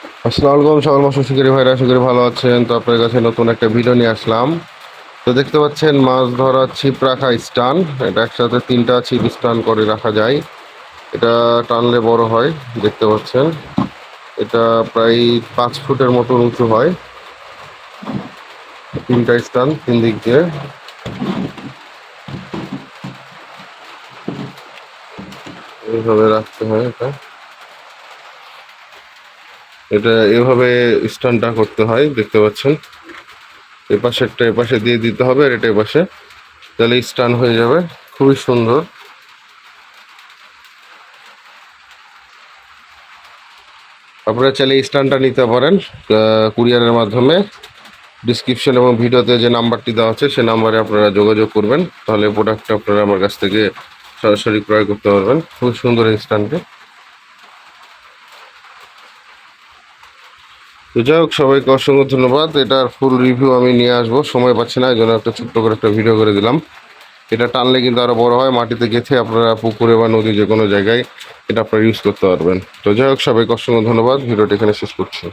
আসসালামু সকল মাছ শিকারী ভাইরা, আশা ভালো আছেন। তো আপনার কাছে নতুন একটা ভিডিও নিয়ে আসলাম। তো দেখতে পাচ্ছেন, মাছ ধরা ছিপ রাখা স্টান এটা একসাথে তিনটা ছিপ স্টান করে রাখা যায়। এটা টানলে বড় হয়, দেখতে পাচ্ছেন। এটা প্রায় পাঁচ ফুটের মতো উঁচু হয়। তিনটা স্টান তিন দিক দিয়ে। এইভাবে রাখতে হয় এটা। এটা এভাবে স্টানটা করতে হয়, দেখতে পাচ্ছেন। এ পাশেরটা এ পাশে দিয়ে দিতে হবে, আর এটা এ পাশে। তাহলে স্টান হয়ে যাবে। খুবই সুন্দর। আপনারা চাইলে স্টানটা নিতে পারেন কুরিয়ারের মাধ্যমে। ডিসক্রিপশন এবং ভিডিওতে যে নাম্বারটি দেওয়া আছে, সে নাম্বারে আপনারা যোগাযোগ করবেন। তাহলে প্রোডাক্টটা আপনারা আমার কাছ থেকে সরাসরি ক্রয় করতে পারবেন। খুব সুন্দর এই তো যাই হোক, সবাইকে অসংখ্য ধন্যবাদ। এটার ফুল রিভিউ আমি নিয়ে আসব। সময় পাচ্ছি না এই জন্য একটা ছোট্ট করে একটা ভিডিও করে দিলাম। এটা টানলে কিন্তু আরও বড় হয়, মাটিতে গেঁথে আপনারা পুকুরে বা নদী যে কোনো জায়গায় এটা আপনারা ইউজ করতে পারবেন। তো যাই হোক, সবাইকে অসংখ্য ধন্যবাদ। ভিডিওটি এখানে শেষ করছি।